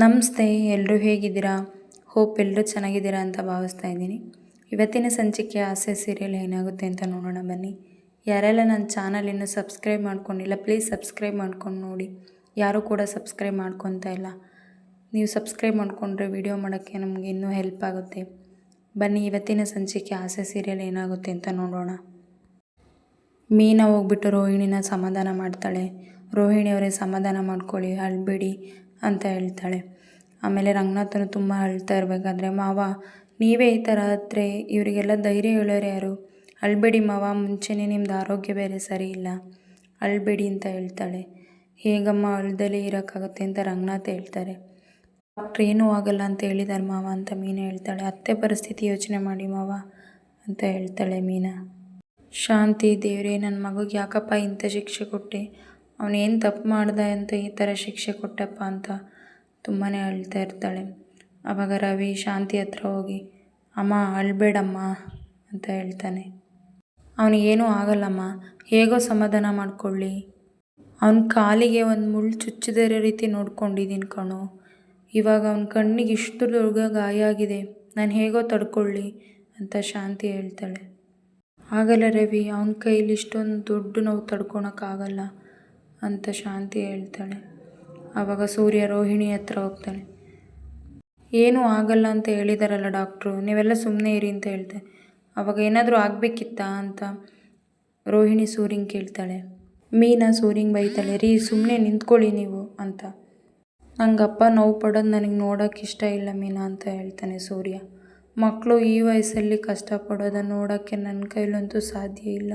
ನಮಸ್ತೆ ಎಲ್ಲರೂ ಹೇಗಿದ್ದೀರಾ? ಹೋಪ್ ಎಲ್ಲರೂ ಚೆನ್ನಾಗಿದ್ದೀರಾ ಅಂತ ಭಾವಿಸ್ತಾ ಇದ್ದೀನಿ. ಇವತ್ತಿನ ಸಂಚಿಕೆ ಆಸೆ ಸೀರಿಯಲ್ ಏನಾಗುತ್ತೆ ಅಂತ ನೋಡೋಣ ಬನ್ನಿ. ಯಾರೆಲ್ಲ ನನ್ನ ಚಾನಲ್ ಇನ್ನೂ ಸಬ್ಸ್ಕ್ರೈಬ್ ಮಾಡ್ಕೊಂಡಿಲ್ಲ ಪ್ಲೀಸ್ ಸಬ್ಸ್ಕ್ರೈಬ್ ಮಾಡ್ಕೊಂಡು ನೋಡಿ. ಯಾರೂ ಕೂಡ ಸಬ್ಸ್ಕ್ರೈಬ್ ಮಾಡ್ಕೊತಾ ಇಲ್ಲ. ನೀವು ಸಬ್ಸ್ಕ್ರೈಬ್ ಮಾಡಿಕೊಂಡ್ರೆ ವಿಡಿಯೋ ಮಾಡೋಕ್ಕೆ ನಮಗೆ ಇನ್ನೂ ಹೆಲ್ಪ್ ಆಗುತ್ತೆ. ಬನ್ನಿ, ಇವತ್ತಿನ ಸಂಚಿಕೆ ಆಸೆ ಸೀರಿಯಲ್ ಏನಾಗುತ್ತೆ ಅಂತ ನೋಡೋಣ. ಮೀನ ಹೋಗ್ಬಿಟ್ಟು ರೋಹಿಣಿನ ಸಮಾಧಾನ ಮಾಡ್ತಾಳೆ. ರೋಹಿಣಿ ಅವರೇ ಸಮಾಧಾನ ಮಾಡ್ಕೊಳ್ಳಿ, ಅಳ್ಬೇಡಿ. ಅಂತ ಹೇಳ್ತಾಳೆ. ಆಮೇಲೆ ರಂಗನಾಥನು ತುಂಬ ಅಳ್ತಾ ಇರಬೇಕಾದ್ರೆ, ಮಾವ, ನೀವೇ ಈ ಥರ ಆದರೆ ಇವರಿಗೆಲ್ಲ ಧೈರ್ಯ ಹೇಳೋರು ಯಾರು? ಅಳ್ಬೇಡಿ ಮಾವ, ಮುಂಚೆನೇ ನಿಮ್ದು ಆರೋಗ್ಯ ಬೇರೆ ಸರಿ ಇಲ್ಲ. ಅಳ್ಬೇಡಿ ಅಂತ ಹೇಳ್ತಾಳೆ. ಹೇಗಮ್ಮ ಅಳ್ದಲೇ ಇರೋಕ್ಕಾಗುತ್ತೆ ಅಂತ ರಂಗನಾಥ್ ಹೇಳ್ತಾರೆ. ಡಾಕ್ಟ್ರ್ ಏನೂ ಆಗಲ್ಲ ಅಂತ ಹೇಳಿದಾರೆ ಮಾವ ಅಂತ ಮೀನಾ ಹೇಳ್ತಾಳೆ. ಅತ್ತೆ ಪರಿಸ್ಥಿತಿ ಯೋಚನೆ ಮಾಡಿ ಮಾವ ಅಂತ ಹೇಳ್ತಾಳೆ ಮೀನಾ. ಶಾಂತಿ ದೇವರೇ ನನ್ನ ಮಗುಗೆ ಯಾಕಪ್ಪ ಇಂಥ ಶಿಕ್ಷೆ ಕೊಟ್ಟೆ? ಅವನೇನು ತಪ್ಪು ಮಾಡ್ದ ಅಂತ ಈ ಥರ ಶಿಕ್ಷೆ ಕೊಟ್ಟಪ್ಪ ಅಂತ ತುಂಬಾ ಅಳ್ತಾ ಇರ್ತಾಳೆ. ಆವಾಗ ರವಿ ಶಾಂತಿ ಹತ್ರ ಹೋಗಿ, ಅಮ್ಮ, ಅಳ್ಬೇಡಮ್ಮ ಅಂತ ಹೇಳ್ತಾನೆ. ಅವನಿಗೇನೂ ಆಗಲ್ಲಮ್ಮ, ಹೇಗೋ ಸಮಾಧಾನ ಮಾಡ್ಕೊಳ್ಳಿ. ಅವನ ಕಾಲಿಗೆ ಒಂದು ಮುಳ್ಳು ಚುಚ್ಚಿದಿರೋ ರೀತಿ ನೋಡ್ಕೊಂಡಿದ್ದೀನಿ ಕಣೋ. ಇವಾಗ ಅವನ ಕಣ್ಣಿಗೆ ಇಷ್ಟು ದೊಡ್ಡ ಗಾಯ ಆಗಿದೆ, ನಾನು ಹೇಗೋ ತಡ್ಕೊಳ್ಳಿ ಅಂತ ಶಾಂತಿ ಹೇಳ್ತಾಳೆ. ಆಗಲ್ಲ ರವಿ, ಅವನ ಕೈಲಿ ಇಷ್ಟೊಂದು ದೊಡ್ಡ ನಾವು ತಡ್ಕೊಳಕ್ಕಾಗಲ್ಲ ಅಂತ ಶಾಂತಿ ಹೇಳ್ತಾಳೆ. ಆವಾಗ ಸೂರ್ಯ ರೋಹಿಣಿ ಹತ್ರ ಹೋಗ್ತಾನೆ ಏನೂ ಆಗಲ್ಲ ಅಂತ ಹೇಳಿದಾರಲ್ಲ ಡಾಕ್ಟ್ರು, ನೀವೆಲ್ಲ ಸುಮ್ಮನೆ ಇರಿ ಅಂತ ಹೇಳ್ತಾರೆ ಅವಾಗ ಏನಾದರೂ ಆಗಬೇಕಿತ್ತಾ ಅಂತ ರೋಹಿಣಿ ಸೂರ್ಯಂಗೆ ಕೇಳ್ತಾಳೆ. ಮೀನಾ ಸೂರ್ಯಂಗೆ ಬೈತಾಳೆ, ರೀ ಸುಮ್ಮನೆ ನಿಂತ್ಕೊಳ್ಳಿ ನೀವು ಅಂತ. ನಂಗಪ್ಪ ನೋವು ಪಡೋದು ನನಗೆ ನೋಡೋಕೆ ಇಷ್ಟ ಇಲ್ಲ ಮೀನಾ ಅಂತ ಹೇಳ್ತಾನೆ ಸೂರ್ಯ. ಮಕ್ಕಳು ಈ ವಯಸ್ಸಲ್ಲಿ ಕಷ್ಟಪಡೋದನ್ನು ನೋಡೋಕ್ಕೆ ನನ್ನ ಕೈಲಂತೂ ಸಾಧ್ಯ ಇಲ್ಲ.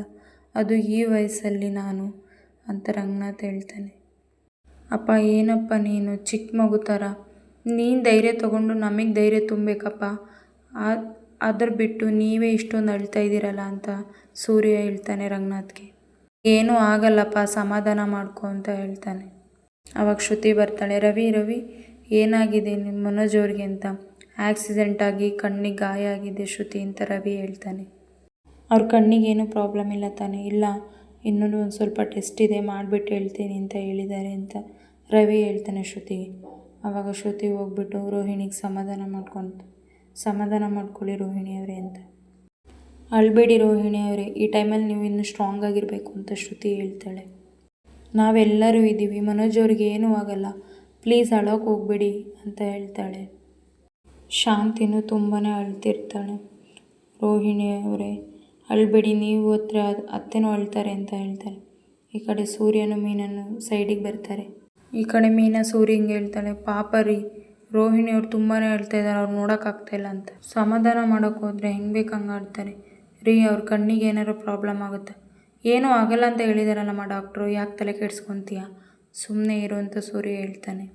ಅದು ಈ ವಯಸ್ಸಲ್ಲಿ ನಾನು ಅಂತ ರಂಗನಾಥ್ ಹೇಳ್ತಾನೆ. ಅಪ್ಪ, ಏನಪ್ಪ ನೀನು? ಚಿಕ್ಕ ಮಗು ಥರ ನೀನು ಧೈರ್ಯ ತೊಗೊಂಡು ನಮಗೆ ಧೈರ್ಯ ತುಂಬಬೇಕಪ್ಪ ಅದ್ರ ಬಿಟ್ಟು ನೀವೇ ಇಷ್ಟೊಂದು ಅಳ್ತಾ ಇದ್ದೀರಲ್ಲ ಅಂತ ಸೂರ್ಯ ಹೇಳ್ತಾನೆ ರಂಗನಾಥ್ಗೆ. ಏನೂ ಆಗಲ್ಲಪ್ಪ, ಸಮಾಧಾನ ಮಾಡ್ಕೊ ಅಂತ ಹೇಳ್ತಾನೆ. ಅವಾಗ ಶ್ರುತಿ ಬರ್ತಾಳೆ, ರವಿ ರವಿ, ಏನಾಗಿದೆ ನಿಮ್ಮ ಮನೋಜ್ ಅವ್ರಿಗೆ ಅಂತ? ಆಕ್ಸಿಡೆಂಟ್ ಆಗಿ ಕಣ್ಣಿಗೆ ಗಾಯ ಆಗಿದೆ ಶ್ರುತಿ ಅಂತ ರವಿ ಹೇಳ್ತಾನೆ. ಅವ್ರ ಕಣ್ಣಿಗೆ ಏನೂ ಪ್ರಾಬ್ಲಮ್ ಇಲ್ಲ ತಾನೆ. ಇಲ್ಲ ಇನ್ನೂ ಒಂದು ಸ್ವಲ್ಪ ಟೆಸ್ಟ್ ಇದೆ, ಮಾಡಿಬಿಟ್ಟು ಹೇಳ್ತೀನಿ ಅಂತ ಹೇಳಿದ್ದಾರೆ ಅಂತ ರವಿ ಹೇಳ್ತಾನೆ ಶ್ರುತಿಗೆ. ಆವಾಗ ಶ್ರುತಿ ಹೋಗ್ಬಿಟ್ಟು ರೋಹಿಣಿಗೆ ಸಮಾಧಾನ ಮಾಡ್ಕೊತ ಸಮಾಧಾನ ಮಾಡ್ಕೊಳ್ಳಿ ರೋಹಿಣಿಯವರೇ ಅಂತ. ಅಳ್ಬೇಡಿ ರೋಹಿಣಿಯವರೇ ಈ ಟೈಮಲ್ಲಿ ನೀವು ಇನ್ನೂ ಸ್ಟ್ರಾಂಗ್ ಆಗಿರಬೇಕು ಅಂತ ಶ್ರುತಿ ಹೇಳ್ತಾಳೆ. ನಾವೆಲ್ಲರೂ ಇದ್ದೀವಿ, ಮನೋಜ್ ಅವ್ರಿಗೆ ಏನೂ ಆಗಲ್ಲ. ಪ್ಲೀಸ್ ಅಳೋಕೆ ಹೋಗ್ಬೇಡಿ ಅಂತ ಹೇಳ್ತಾಳೆ. ಶಾಂತಿನೂ ತುಂಬಾ ಅಳ್ತಿರ್ತಾಳೆ ರೋಹಿಣಿ ಅವರೇ. ಅಳ್ಬೇಡಿ, ನೀವು ಹತ್ರ ಅತ್ತೆನೂ ಅಳ್ತಾರೆ ಅಂತ ಹೇಳ್ತಾರೆ. ಈ ಕಡೆ ಸೂರ್ಯನು ಮೀನನ್ನು ಸೈಡಿಗೆ ಬರ್ತಾರೆ. ಈ ಕಡೆ ಮೀನ ಸೂರ್ಯಂಗೆ ಹೇಳ್ತಾಳೆ, ಪಾಪ ರೀ, ರೋಹಿಣಿ ಅವ್ರು ತುಂಬಾ ಅಳ್ತಾ ಇದ್ದಾರೆ, ಅವ್ರು ನೋಡೋಕ್ಕಾಗ್ತಾಯಿಲ್ಲ ಅಂತ. ಸಮಾಧಾನ ಮಾಡೋಕೆ ಹೋದರೆ ಹೆಂಗೆ ಬೇಕು ಹಂಗೆ ಆಡ್ತಾರೆ ರೀ, ಅವ್ರ ಕಣ್ಣಿಗೆ ಏನಾರು ಪ್ರಾಬ್ಲಮ್ ಆಗುತ್ತೆ? ಏನೂ ಆಗಲ್ಲ ಅಂತ ಹೇಳಿದಾರಲ್ಲಮ್ಮ ಡಾಕ್ಟ್ರು ಯಾಕೆ ತಲೆ ಕೆಡ್ಸ್ಕೊತೀಯ? ಸುಮ್ಮನೆ ಇರು ಅಂತ ಸೂರ್ಯ ಹೇಳ್ತಾನೆ.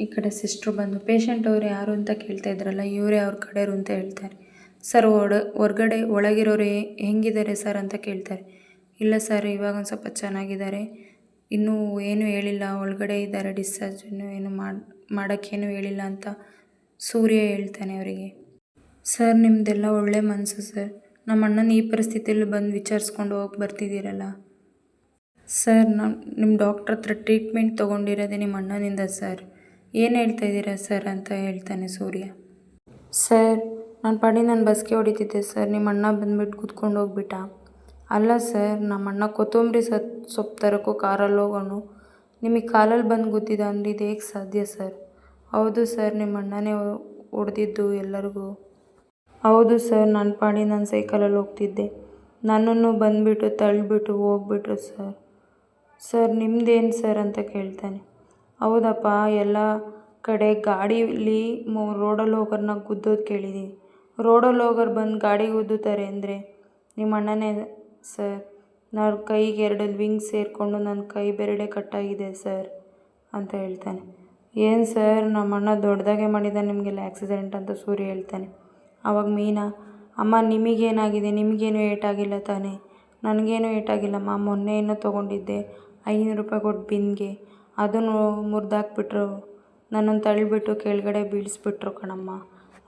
ಈ ಕಡೆ ಸಿಸ್ಟ್ರು ಬಂದು ಪೇಷಂಟ್ ಅವ್ರು ಯಾರು ಅಂತ ಕೇಳ್ತಾ ಇದ್ರಲ್ಲ, ಇವರೇ ಅವ್ರ ಕಡೆಯವರು ಅಂತ ಹೇಳ್ತಾರೆ. ಸರ್, ಒಡ, ಹೊರ್ಗಡೆ ಒಳಗಿರೋರು ಹೆಂಗಿದ್ದಾರೆ ಸರ್ ಅಂತ ಕೇಳ್ತಾರೆ. ಇಲ್ಲ ಸರ್, ಇವಾಗ ಒಂದು ಸ್ವಲ್ಪ ಚೆನ್ನಾಗಿದ್ದಾರೆ. ಇನ್ನೂ ಏನೂ ಹೇಳಿಲ್ಲ, ಒಳಗಡೆ ಇದ್ದಾರೆ ಡಿಸ್ಚಾರ್ಜ್ ಏನು ಮಾಡಿ, ಮಾಡೋಕ್ಕೇನು ಹೇಳಿಲ್ಲ ಅಂತ ಸೂರ್ಯ ಹೇಳ್ತಾನೆ ಅವರಿಗೆ. ಸರ್ ನಿಮ್ಮದೆಲ್ಲ ಒಳ್ಳೆ ಮನಸ್ಸು ಸರ್. ನಮ್ಮ ಅಣ್ಣನ ಈ ಪರಿಸ್ಥಿತಿಯಲ್ಲಿ ಬಂದು ವಿಚಾರಿಸ್ಕೊಂಡು ಹೋಗಿ ಬರ್ತಿದ್ದೀರಲ್ಲ. ಸರ್ ನಮ್ಮ ನಿಮ್ಮ ಡಾಕ್ಟ್ರ್ ಹತ್ರ ಟ್ರೀಟ್ಮೆಂಟ್ ತೊಗೊಂಡಿರೋದೇ ನಿಮ್ಮ ಅಣ್ಣನಿಂದ ಸರ್. ಏನು ಹೇಳ್ತಾ ಇದ್ದೀರಾ ಸರ್ ಅಂತ ಹೇಳ್ತಾನೆ ಸೂರ್ಯ. ಸರ್ ನನ್ನ ಪಾಡಿ ನಾನು ಬಸ್ಗೆ ಹೊಡಿತಿದ್ದೆ ಸರ್ ನಿಮ್ಮ ಅಣ್ಣ ಬಂದ್ಬಿಟ್ಟು ಕೂತ್ಕೊಂಡು ಹೋಗ್ಬಿಟ್ಟ. ಅಲ್ಲ ಸರ್ ನಮ್ಮ ಅಣ್ಣ ಕೊತ್ತಂಬರಿ ಸತ್ ಸೊಪ್ಪು ತರೋಕ್ಕೂ ಕಾರಲ್ಲಿ ಹೋಗೋನು. ನಿಮಗೆ ಕಾಲಲ್ಲಿ ಬಂದು ಗೊತ್ತಿದೆ ಅಂದರೆ ಇದು ಹೇಗೆ ಸಾಧ್ಯ ಸರ್ ಹೌದು ಸರ್ ನಿಮ್ಮ ಅಣ್ಣನೇ ಹೊಡೆದಿದ್ದು ಎಲ್ಲರಿಗೂ. ಹೌದು ಸರ್ ನನ್ನ ಪಾಡಿ ನಾನು ಸೈಕಲಲ್ಲಿ ಹೋಗ್ತಿದ್ದೆ. ನನ್ನನ್ನು ಬಂದುಬಿಟ್ಟು ತಳ್ಳಿಬಿಟ್ಟು ಹೋಗ್ಬಿಟ್ರು ಸರ್ ಸರ್ ನಿಮ್ಮದೇನು ಸರ್ ಅಂತ ಕೇಳ್ತಾನೆ. ಹೌದಪ್ಪ, ಎಲ್ಲ ಕಡೆ ಗಾಡೀಲಿ ಮೋ ರೋಡಲ್ಲಿ ಹೋಗೋರನ್ನ ಗುದ್ದೋದು ಕೇಳಿದ್ದೀನಿ ರೋಡಲ್ಲಿ ಹೋಗೋರು ಬಂದು ಗಾಡಿಗೆ ಗುದ್ದುತ್ತಾರೆ ಅಂದರೆ, ನಿಮ್ಮ ಅಣ್ಣನೇ ಸರ್ ನಾವ್ರ ಕೈಗೆ ಎರಡು ವಿಂಗ್ ಸೇರಿಕೊಂಡು ನನ್ನ ಕೈ ಬೆರಳೆ ಕಟ್ಟಾಗಿದೆ ಸರ್ ಅಂತ ಹೇಳ್ತಾನೆ. ಏನು ಸರ್ ನಮ್ಮ ಅಣ್ಣ ದೊಡ್ಡದಾಗೆ ಮಾಡಿದ್ದಾನೆ ನಿಮಗೆಲ್ಲ ಆ್ಯಕ್ಸಿಡೆಂಟ್ ಅಂತ ಸೂರ್ಯ ಹೇಳ್ತಾನೆ. ಆವಾಗ ಮೀನಾ, ಅಮ್ಮ, ನಿಮಗೇನಾಗಿದೆ? ನಿಮಗೇನು ಏಟಾಗಿಲ್ಲ ತಾನೇ? ನನಗೇನು ಏಟಾಗಿಲ್ಲಮ್ಮ ಮೊನ್ನೆ ಏನೋ ತೊಗೊಂಡಿದ್ದೆ, ಐನೂರು ರೂಪಾಯಿ ಕೊಟ್ಟು ಬಿನ್ಗೆ. ಅದನ್ನು ಮುರಿದಾಕ್ಬಿಟ್ರು, ನನ್ನನ್ನು ತಳ್ಳಿಬಿಟ್ಟು ಕೆಳಗಡೆ ಬೀಳಿಸ್ಬಿಟ್ರು ಕಣಮ್ಮ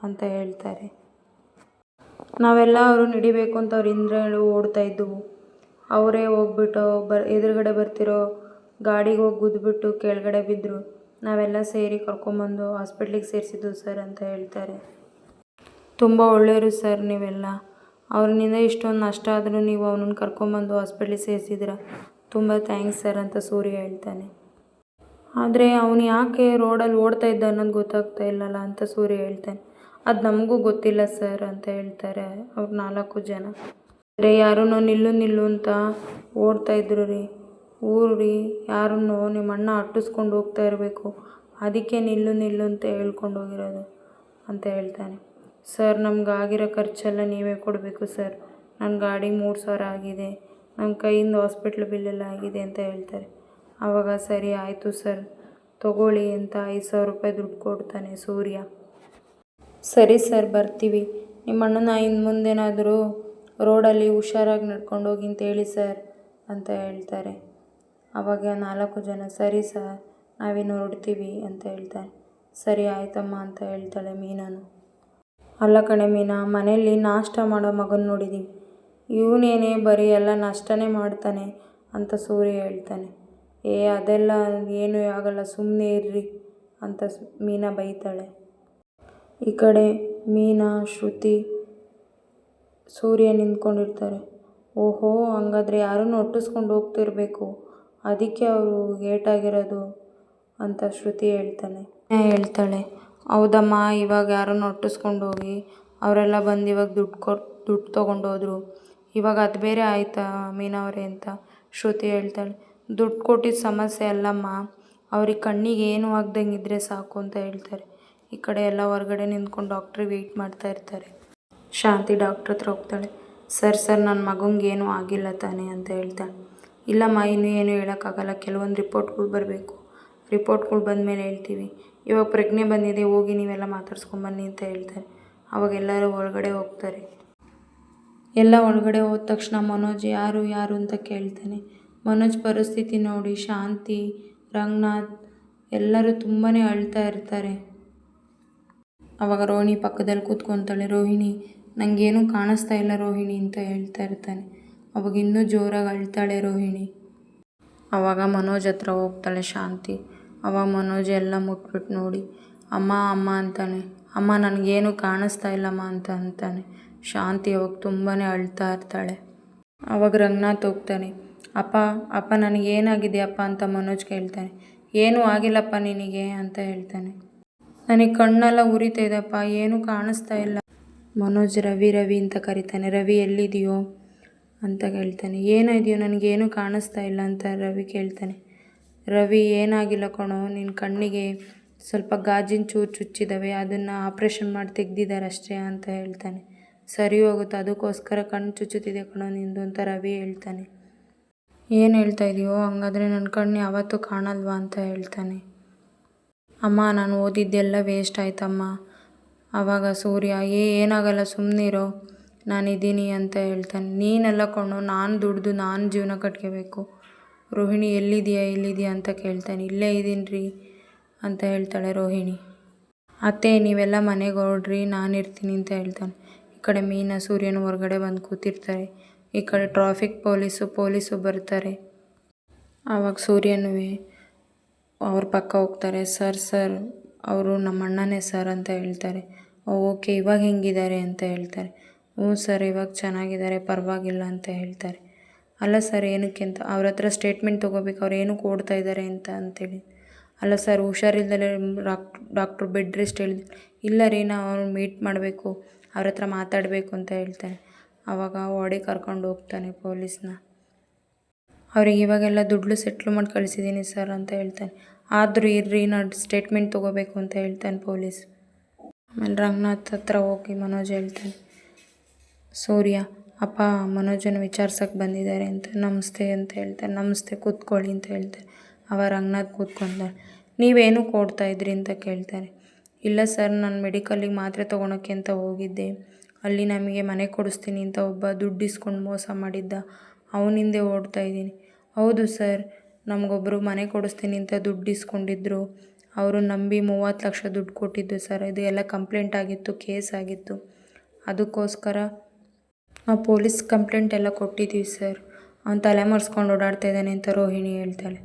ಅಂತ ಹೇಳ್ತಾರೆ. ನಾವೆಲ್ಲ ಅವರು ಹಿಡಿಬೇಕು ಅಂತ ಅವ್ರ ಹೇಳಿ ಓಡ್ತಾ ಇದ್ದವು. ಅವರೇ ಹೋಗ್ಬಿಟ್ಟು ಬ ಎದುರುಗಡೆ ಬರ್ತಿರೋ ಗಾಡಿಗೆ ಹೋಗಿ ಗುದ್ದುಬಿಟ್ಟು ಕೆಳಗಡೆ ಬಿದ್ದರು ನಾವೆಲ್ಲ ಸೇರಿ ಕರ್ಕೊಂಬಂದು ಹಾಸ್ಪಿಟ್ಲಿಗೆ ಸೇರಿಸಿದ್ದು ಸರ್ ಅಂತ ಹೇಳ್ತಾರೆ. ತುಂಬ ಒಳ್ಳೆಯವರು ಸರ್ ನೀವೆಲ್ಲ. ಅವ್ರನ್ನಿಂದ ಇಷ್ಟೊಂದು ನಷ್ಟ ಆದರೂ ನೀವು ಅವನನ್ನು ಕರ್ಕೊಂಬಂದು ಹಾಸ್ಪಿಟ್ಲಿಗೆ ಸೇರಿಸಿದ್ರ ತುಂಬ ಥ್ಯಾಂಕ್ಸ್ ಸರ್ ಅಂತ ಸೂರ್ಯ ಹೇಳ್ತಾನೆ. ಆದರೆ ಅವನು ಯಾಕೆ ರೋಡಲ್ಲಿ ಓಡ್ತಾ ಇದ್ದ ಅನ್ನೋದು ಗೊತ್ತಾಗ್ತಾ ಇಲ್ಲಲ್ಲ ಅಂತ ಸೂರ್ಯ ಹೇಳ್ತಾನೆ. ಅದು ನಮಗೂ ಗೊತ್ತಿಲ್ಲ ಸರ್ ಅಂತ ಹೇಳ್ತಾರೆ ಅವ್ರು ನಾಲ್ಕು ಜನ. ಅಂದರೆ ಯಾರೂ ನಿಲ್ಲು ನಿಲ್ಲು ಅಂತ ಓಡ್ತಾ ಇದ್ರು ರೀ. ಊರು ರೀ ಯಾರನ್ನೋ ನಿಮ್ಮ ಅಣ್ಣ ಅಟ್ಟಿಸ್ಕೊಂಡು ಹೋಗ್ತಾ ಇರಬೇಕು. ಅದಕ್ಕೆ ನಿಲ್ಲು ನಿಲ್ಲು ಅಂತ ಹೇಳ್ಕೊಂಡು ಹೋಗಿರೋದು ಅಂತ ಹೇಳ್ತಾನೆ. ಸರ್, ನಮ್ಗೆ ಆಗಿರೋ ಖರ್ಚೆಲ್ಲ ನೀವೇ ಕೊಡಬೇಕು ಸರ್. ನನ್ನ ಗಾಡಿ ಮೂರು ಸಾವಿರ ಆಗಿದೆ. ನಮ್ಮ ಕೈಯಿಂದ ಹಾಸ್ಪಿಟ್ಲ್ ಬಿಲ್ಲೆಲ್ಲ ಆಗಿದೆ ಅಂತ ಹೇಳ್ತಾರೆ. ಆವಾಗ ಸರಿ ಆಯಿತು ಸರ್. ತಗೊಳ್ಳಿ ಅಂತ ಐದು ಸಾವಿರ ರೂಪಾಯಿ ದುಡ್ಡು ಕೊಡ್ತಾನೆ ಸೂರ್ಯ. ಸರಿ ಸರ್, ಬರ್ತೀವಿ. ನಿಮ್ಮ ಅಣ್ಣನ ಇನ್ನು ಮುಂದೇನಾದರೂ ರೋಡಲ್ಲಿ ಹುಷಾರಾಗಿ ನಡ್ಕೊಂಡು ಹೋಗಿ ಅಂತ ಹೇಳಿ ಸರ್ ಅಂತ ಹೇಳ್ತಾರೆ. ಆವಾಗ ನಾಲ್ಕು ಜನ, ಸರಿ ಸರ್ ನಾವೇನು ಹೊರಡ್ತೀವಿ ಅಂತ ಹೇಳ್ತಾರೆ. ಸರಿ, ಆಯ್ತಮ್ಮ ಅಂತ ಹೇಳ್ತಾಳೆ ಮೀನಾನು. ಅಲ್ಲ ಕಣೆ ಮೀನಾ, ಮನೆಯಲ್ಲಿ ನಾಷ್ಟ ಮಾಡೋ ಮಗನ ನೋಡಿದ್ದೀವಿ ಇವನೇನೇ ಬರೀ ಎಲ್ಲ ನಾಷ್ಟನೇ ಮಾಡ್ತಾನೆ ಅಂತ ಸೂರ್ಯ ಹೇಳ್ತಾನೆ. ಏ, ಅದೆಲ್ಲ ಏನೂ ಆಗಲ್ಲ ಸುಮ್ಮನೆ ಇರ್ರಿ ಅಂತ ಮೀನಾ ಬೈತಾಳೆ. ಈ ಕಡೆ ಮೀನಾ, ಶ್ರುತಿ, ಸೂರ್ಯ ನಿಂತ್ಕೊಂಡಿರ್ತಾರೆ. ಓಹೋ, ಹಂಗಾದ್ರೆ ಯಾರನ್ನು ಒಟ್ಟಿಸ್ಕೊಂಡು ಹೋಗ್ತಿರ್ಬೇಕು? ಅದಕ್ಕೆ ಅವರು ಏಟಾಗಿರೋದು ಅಂತ ಶ್ರುತಿ ಹೇಳ್ತಾನೆ. ಹೇಳ್ತಾಳೆ, ಹೌದಮ್ಮ, ಇವಾಗ ಯಾರನ್ನು ಒಟ್ಟಿಸ್ಕೊಂಡು ಹೋಗಿ? ಅವರೆಲ್ಲ ಬಂದು ಇವಾಗ ದುಡ್ಡು ಕೊಟ್ಟು ದುಡ್ಡು ತೊಗೊಂಡೋದ್ರು. ಇವಾಗ ಅದು ಬೇರೆ ಆಯಿತಾ ಮೀನವರೇ ಅಂತ ಶ್ರುತಿ ಹೇಳ್ತಾಳೆ. ದುಡ್ಡು ಕೊಟ್ಟಿದ್ದ ಸಮಸ್ಯೆ ಅಲ್ಲಮ್ಮ, ಅವ್ರಿಗೆ ಕಣ್ಣಿಗೆ ಏನು ಆಗ್ದಂಗೆ ಇದ್ದರೆ ಸಾಕು ಅಂತ ಹೇಳ್ತಾರೆ. ಈ ಕಡೆ ಎಲ್ಲ ಹೊರಗಡೆ ನಿಂತ್ಕೊಂಡು ಡಾಕ್ಟ್ರಿಗೆ ವೆಯ್ಟ್ ಮಾಡ್ತಾ ಇರ್ತಾರೆ. ಶಾಂತಿ ಡಾಕ್ಟ್ರ್ ಹತ್ರ ಹೋಗ್ತಾಳೆ. ಸರ್ ಸರ್ ನನ್ನ ಮಗಂಗೆ ಏನೂ ಆಗಿಲ್ಲ ತಾನೇ ಅಂತ ಹೇಳ್ತಾಳೆ ಇಲ್ಲಮ್ಮ, ಇನ್ನೂ ಏನೂ ಹೇಳೋಕ್ಕಾಗಲ್ಲ. ಕೆಲವೊಂದು ರಿಪೋರ್ಟ್ಗಳು ಬರಬೇಕು. ರಿಪೋರ್ಟ್ಗಳು ಬಂದಮೇಲೆ ಹೇಳ್ತೀವಿ. ಇವಾಗ ಪ್ರಜ್ಞೆ ಬಂದಿದೆ, ಹೋಗಿ ನೀವೆಲ್ಲ ಮಾತಾಡ್ಸ್ಕೊಂಬನ್ನಿ ಅಂತ ಹೇಳ್ತಾರೆ. ಅವಾಗ ಎಲ್ಲರೂ ಒಳಗಡೆ ಹೋಗ್ತಾರೆ. ಎಲ್ಲ ಒಳಗಡೆ ಹೋದ ತಕ್ಷಣ ಮನೋಜ್ ಯಾರು ಯಾರು ಅಂತ ಕೇಳ್ತಾನೆ. ಮನೋಜ್ ಪರಿಸ್ಥಿತಿ ನೋಡಿ, ಶಾಂತಿ, ರಂಗನಾಥ್ ಎಲ್ಲರೂ ತುಂಬಾ ಅಳ್ತಾ ಇರ್ತಾರೆ. ಅವಾಗ ರೋಹಿಣಿ ಪಕ್ಕದಲ್ಲಿ ಕೂತ್ಕೊತಾಳೆ, ರೋಹಿಣಿ ನನಗೇನು ಕಾಣಿಸ್ತಾ ಇಲ್ಲ ರೋಹಿಣಿ, ಅಂತ ಹೇಳ್ತಾ ಇರ್ತಾನೆ. ಅವಾಗ ಇನ್ನೂ ಜೋರಾಗಿ ಅಳ್ತಾಳೆ ರೋಹಿಣಿ. ಅವಾಗ ಮನೋಜ್ ಹತ್ರ ಹೋಗ್ತಾಳೆ ಶಾಂತಿ. ಅವಾಗ ಮನೋಜ್ ಎಲ್ಲ ಮುಟ್ಬಿಟ್ಟು ನೋಡಿ, ಅಮ್ಮ ಅಮ್ಮ, ಅಂತಾನೆ. ಅಮ್ಮ, ನನಗೇನು ಕಾಣಿಸ್ತಾ ಇಲ್ಲಮ್ಮ, ಅಂತ ಅಂತಾನೆ. ಶಾಂತಿ ಅವಾಗ ತುಂಬಾ ಅಳ್ತಾ ಇರ್ತಾಳೆ. ಅವಾಗ ರಂಗನಾಥ್ ಹೋಗ್ತಾನೆ. ಅಪ್ಪ ಅಪ್ಪ ನನಗೇನಾಗಿದೆ ಅಪ್ಪ ಅಂತ ಮನೋಜ್ ಕೇಳ್ತಾನೆ. ಏನೂ ಆಗಿಲ್ಲಪ್ಪ ನಿನಗೆ, ಅಂತ ಹೇಳ್ತಾನೆ. ನನಗೆ ಕಣ್ಣೆಲ್ಲ ಉರಿತಾ ಇದೆಪ್ಪ ಏನು ಕಾಣಿಸ್ತಾ ಇಲ್ಲ. ಮನೋಜ್, ರವಿ ರವಿ ಅಂತ ಕರಿತಾನೆ. ರವಿ, ಎಲ್ಲಿದೆಯೋ ಅಂತ ಕೇಳ್ತಾನೆ. ಏನಾಯಿದೆಯೋ ನನಗೇನು ಕಾಣಿಸ್ತಾ ಇಲ್ಲ ಅಂತ ರವಿ ಕೇಳ್ತಾನೆ. ರವಿ, ಏನಾಗಿಲ್ಲ ಕಣೋ ನಿನ್ನ ಕಣ್ಣಿಗೆ ಸ್ವಲ್ಪ ಗಾಜಿನ ಚೂರು ಚುಚ್ಚಿದ್ದಾವೆ ಅದನ್ನು ಆಪ್ರೇಷನ್ ಮಾಡಿ ತೆಗ್ದಿದ್ದಾರೆ ಅಷ್ಟೇ ಅಂತ ಹೇಳ್ತಾನೆ. ಸರಿ ಹೋಗುತ್ತೆ, ಅದಕ್ಕೋಸ್ಕರ ಕಣ್ಣು ಚುಚ್ಚುತ್ತಿದೆ ಕಣೋ ನಿಂದು ಅಂತ ರವಿ ಹೇಳ್ತಾನೆ. ಏನು ಹೇಳ್ತಾ ಇದೆಯೋ, ಹಂಗಾದ್ರೆ ನನ್ನ ಕಣ್ಣು ಯಾವತ್ತೂ ಕಾಣಲ್ವಾ ಅಂತ ಹೇಳ್ತಾನೆ. ಅಮ್ಮ, ನಾನು ಓದಿದ್ದೆಲ್ಲ ವೇಸ್ಟ್ ಆಯ್ತಮ್ಮ. ಆವಾಗ ಸೂರ್ಯ, ಏ, ಏನಾಗಲ್ಲ ಸುಮ್ಮನಿರೋ ನಾನಿದ್ದೀನಿ ಅಂತ ಹೇಳ್ತಾನೆ. ನೀನೆಲ್ಲ ಕೊಂಡು ನಾನು ದುಡ್ದು, ನಾನು ಜೀವನ ಕಟ್ಕೋಬೇಕು. ರೋಹಿಣಿ, ಎಲ್ಲಿದೆಯಾ ಎಲ್ಲಿದೆಯಾ ಅಂತ ಕೇಳ್ತಾನೆ. ಇಲ್ಲೇ ಇದ್ದೀನಿ ರೀ ಅಂತ ಹೇಳ್ತಾಳೆ ರೋಹಿಣಿ. ಅತ್ತೆ, ನೀವೆಲ್ಲ ಮನೆಗೆ ಹೊರಡ್ರಿ, ನಾನು ಇರ್ತೀನಿ ಅಂತ ಹೇಳ್ತಾನೆ. ಈ ಕಡೆ ಮೀನಾ, ಸೂರ್ಯನ ಹೊರಗಡೆ ಬಂದು ಕೂತಿರ್ತಾರೆ. ಈ ಕಡೆ ಟ್ರಾಫಿಕ್ ಪೊಲೀಸು ಪೊಲೀಸು ಬರ್ತಾರೆ. ಆವಾಗ ಸೂರ್ಯನೂ ಅವ್ರ ಪಕ್ಕ ಹೋಗ್ತಾರೆ, ಸರ್ ಸರ್, ಅವರು ನಮ್ಮ ಅಣ್ಣನೇ ಸರ್ ಅಂತ ಹೇಳ್ತಾರೆ. ಓಕೆ, ಇವಾಗ ಹೆಂಗಿದ್ದಾರೆ? ಅಂತ ಹೇಳ್ತಾರೆ. ಹ್ಞೂ, ಸರ್, ಇವಾಗ ಚೆನ್ನಾಗಿದ್ದಾರೆ, ಪರವಾಗಿಲ್ಲ, ಅಂತ ಹೇಳ್ತಾರೆ. ಅಲ್ಲ, ಸರ್, ಏನಕ್ಕೆ ಅಂತ? ಅವ್ರ ಹತ್ರ ಸ್ಟೇಟ್ಮೆಂಟ್ ತೊಗೋಬೇಕು, ಅವ್ರು ಏನಕ್ಕೆ ಓಡ್ತಾ ಇದ್ದಾರೆ ಅಂತ ಅಂತೇಳಿ ಅಲ್ಲ, ಸರ್, ಹುಷಾರಿಲ್ದಲೇ ಡಾಕ್, ಡಾಕ್ಟ್ರು ಬೆಡ್ ರೆಸ್ಟ್ ಹೇಳಿದ್ರು. ಇಲ್ಲ ರೀ, ನಾವು ಅವ್ರನ್ನ ಮೀಟ್ ಮಾಡಬೇಕು, ಅವ್ರ ಹತ್ರ ಮಾತಾಡಬೇಕು, ಅಂತ ಹೇಳ್ತಾರೆ. ಆವಾಗ ಓಡಿ ಕರ್ಕೊಂಡು ಹೋಗ್ತಾನೆ ಪೊಲೀಸ್ನ. ಅವ್ರಿಗೆ ಇವಾಗೆಲ್ಲ ದುಡ್ಡು ಸೆಟ್ಲ್ ಮಾಡಿ ಕಳಿಸಿದ್ದೀನಿ ಸರ್ ಅಂತ ಹೇಳ್ತಾನೆ. ಆದರೂ ಇರ್ರಿ, ನಾನು ಸ್ಟೇಟ್ಮೆಂಟ್ ತೊಗೋಬೇಕು ಅಂತ ಹೇಳ್ತಾನೆ ಪೊಲೀಸ್ ಆಮೇಲೆ ರಂಗನಾಥ್ ಹತ್ರ ಹೋಗಿ ಮನೋಜ್ ಹೇಳ್ತಾನೆ, ಸೂರ್ಯ, ಅಪ್ಪ, ಮನೋಜನ ವಿಚಾರ್ಸಕ್ಕೆ ಬಂದಿದ್ದಾರೆ ಅಂತ, ನಮಸ್ತೆ ಅಂತ ಹೇಳ್ತಾರೆ ನಮಸ್ತೆ, ಕೂತ್ಕೊಳ್ಳಿ ಅಂತ ಹೇಳ್ತಾರೆ ಅವ ರಂಗನಾಥ್ ಕೂತ್ಕೊಂಡ ನೀವೇನು ಕೊಡ್ತಾ ಇದ್ರಿ ಅಂತ ಕೇಳ್ತಾರೆ ಇಲ್ಲ ಸರ್ ನಾನು ಮೆಡಿಕಲ್ಲಿಗೆ ಮಾತ್ರೆ ತೊಗೊಳಕ್ಕೆ ಅಂತ ಹೋಗಿದ್ದೆ. ಅಲ್ಲಿ ನಮಗೆ ಮನೆ ಕೊಡಿಸ್ತೀನಿ ಅಂತ ಒಬ್ಬ ದುಡ್ಡು ಇಸ್ಕೊಂಡು ಮೋಸ ಮಾಡಿದ್ದ. ಅವನಿಂದೆ ಓಡ್ತಾ ಇದ್ದೀನಿ. ಹೌದು ಸರ್ ನಮಗೊಬ್ಬರು ಮನೆ ಕೊಡಿಸ್ತೀನಿ ಅಂತ ದುಡ್ಡು ಇಸ್ಕೊಂಡಿದ್ರು. ಅವರು ನಂಬಿ ಮೂವತ್ತು ಲಕ್ಷ ದುಡ್ಡು ಕೊಟ್ಟಿದ್ದು ಸರ್. ಇದು ಎಲ್ಲ ಕಂಪ್ಲೇಂಟ್ ಆಗಿತ್ತು, ಕೇಸ್ ಆಗಿತ್ತು. ಅದಕ್ಕೋಸ್ಕರ ನಾವು ಪೊಲೀಸ್ ಕಂಪ್ಲೇಂಟ್ ಎಲ್ಲ ಕೊಟ್ಟಿದ್ದೀವಿ ಸರ್. ಅವ್ನು ತಲೆ ಮರೆಸ್ಕೊಂಡು ಓಡಾಡ್ತಾ ಇದ್ದಾನೆ ಅಂತ ರೋಹಿಣಿ ಹೇಳ್ತಾಳೆ.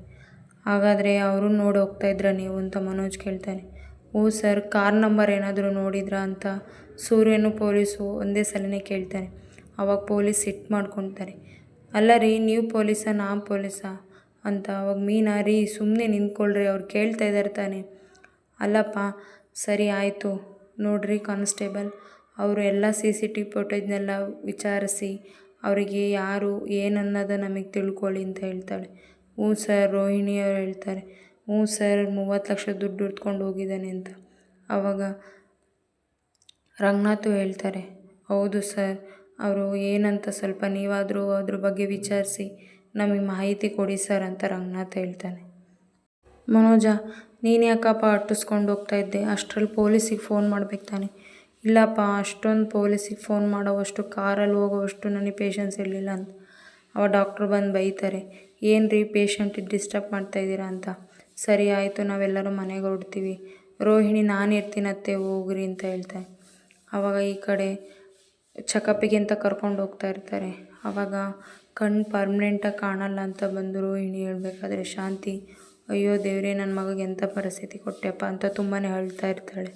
ಹಾಗಾದರೆ ಅವರು ನೋಡಿ ಹೋಗ್ತಾ ಇದ್ರಾ ನೀವು ಅಂತ ಮನೋಜ್ ಕೇಳ್ತಾನೆ. ಓ ಸರ್, ಕಾರ್ ನಂಬರ್ ಏನಾದರೂ ನೋಡಿದ್ರಾ ಅಂತ ಸೂರ್ಯನು ಪೊಲೀಸು ಒಂದೇ ಸಲನೇ ಕೇಳ್ತಾನೆ. ಅವಾಗ ಪೊಲೀಸ್ ಹಿಟ್ ಮಾಡ್ಕೊತಾರೆ. ಅಲ್ಲ ರೀ, ನೀವು ಪೊಲೀಸಾ ನಾ ಪೊಲೀಸಾ? ಅಂತ ಅವಾಗ ಮೀನಾ, ರೀ ಸುಮ್ಮನೆ ನಿಂತ್ಕೊಳ್ರಿ, ಅವ್ರು ಕೇಳ್ತಾ ಇದ್ದಾರೆ ತಾನೆ. ಅಲ್ಲಪ್ಪ, ಸರಿ ಆಯಿತು. ನೋಡ್ರಿ ಕಾನ್ಸ್ಟೇಬಲ್, ಅವರು ಎಲ್ಲ ಸಿ ಸಿ ಟಿ ಫೋಟೇಜ್ನೆಲ್ಲ ವಿಚಾರಿಸಿ, ಅವರಿಗೆ ಯಾರು ಏನನ್ನೋದು ನಮಗೆ ತಿಳ್ಕೊಳ್ಳಿ ಅಂತ ಹೇಳ್ತಾಳೆ. ಹ್ಞೂ ಸರ್, ರೋಹಿಣಿ ಅವ್ರು ಹೇಳ್ತಾರೆ. ಹ್ಞೂ ಸರ್, ಮೂವತ್ತು ಲಕ್ಷ ದುಡ್ಡು ಹೊತ್ಕೊಂಡು ಹೋಗಿದ್ದಾನೆ ಅಂತ. ಆವಾಗ ರಂಗನಾಥು ಹೇಳ್ತಾರೆ, ಹೌದು ಸರ್ ಅವರು ಏನಂತ ಸ್ವಲ್ಪ ನೀವಾದರೂ ಅದ್ರ ಬಗ್ಗೆ ವಿಚಾರಿಸಿ ನಮಗೆ ಮಾಹಿತಿ ಕೊಡಿ ಸರ್ ಅಂತ ರಂಗನಾಥ್ ಹೇಳ್ತಾನೆ. ಮನೋಜ, ನೀನು ಯಾಕಪ್ಪ ಅಟ್ಟಿಸ್ಕೊಂಡು ಹೋಗ್ತಾ ಇದ್ದೆ? ಅಷ್ಟರಲ್ಲಿ ಪೊಲೀಸಿಗೆ ಫೋನ್ ಮಾಡ್ಬೇಕು ತಾನೆ. ಇಲ್ಲಪ್ಪ, ಅಷ್ಟೊಂದು ಪೊಲೀಸಿಗೆ ಫೋನ್ ಮಾಡೋವಷ್ಟು, ಕಾರಲ್ಲಿ ಹೋಗೋವಷ್ಟು ನನಗೆ ಪೇಷನ್ಸ್ ಇರಲಿಲ್ಲ ಅಂತ. ಅವ ಡಾಕ್ಟ್ರು ಬಂದು ಬೈತಾರೆ ಏನು ರೀ ಪೇಷಂಟಿಗೆ ಡಿಸ್ಟರ್ಬ್ ಮಾಡ್ತಾಯಿದ್ದೀರಾ ಅಂತ? ಸರಿ, ಆಯಿತು, ನಾವೆಲ್ಲರೂ ಮನೆಗೆ ಹೊರಡ್ತೀವಿ. ರೋಹಿಣಿ, ನಾನು ಇರ್ತೀನತ್ತೆ ಹೋಗ್ರಿ ಅಂತ ಹೇಳ್ತಾರೆ ಆವಾಗ ಈ ಕಡೆ ಚೆಕಪ್ಪಿಗೆ ಅಂತ ಕರ್ಕೊಂಡು ಹೋಗ್ತಾ ಇರ್ತಾರೆ. ಆವಾಗ ಕಣ್ಣು ಪರ್ಮ್ನೆಂಟಾಗಿ ಕಾಣಲ್ಲ ಅಂತ ಬಂದರು ಇನ್ನು ಹೇಳಬೇಕಾದ್ರೆ, ಶಾಂತಿ, ಅಯ್ಯೋ ದೇವರೇ ನನ್ನ ಮಗಗೆ ಎಂಥ ಪರಿಸ್ಥಿತಿ ಕೊಟ್ಟೆಪ್ಪ ಅಂತ ತುಂಬಾ ಅಳ್ತಾ ಇರ್ತಾಳೆ.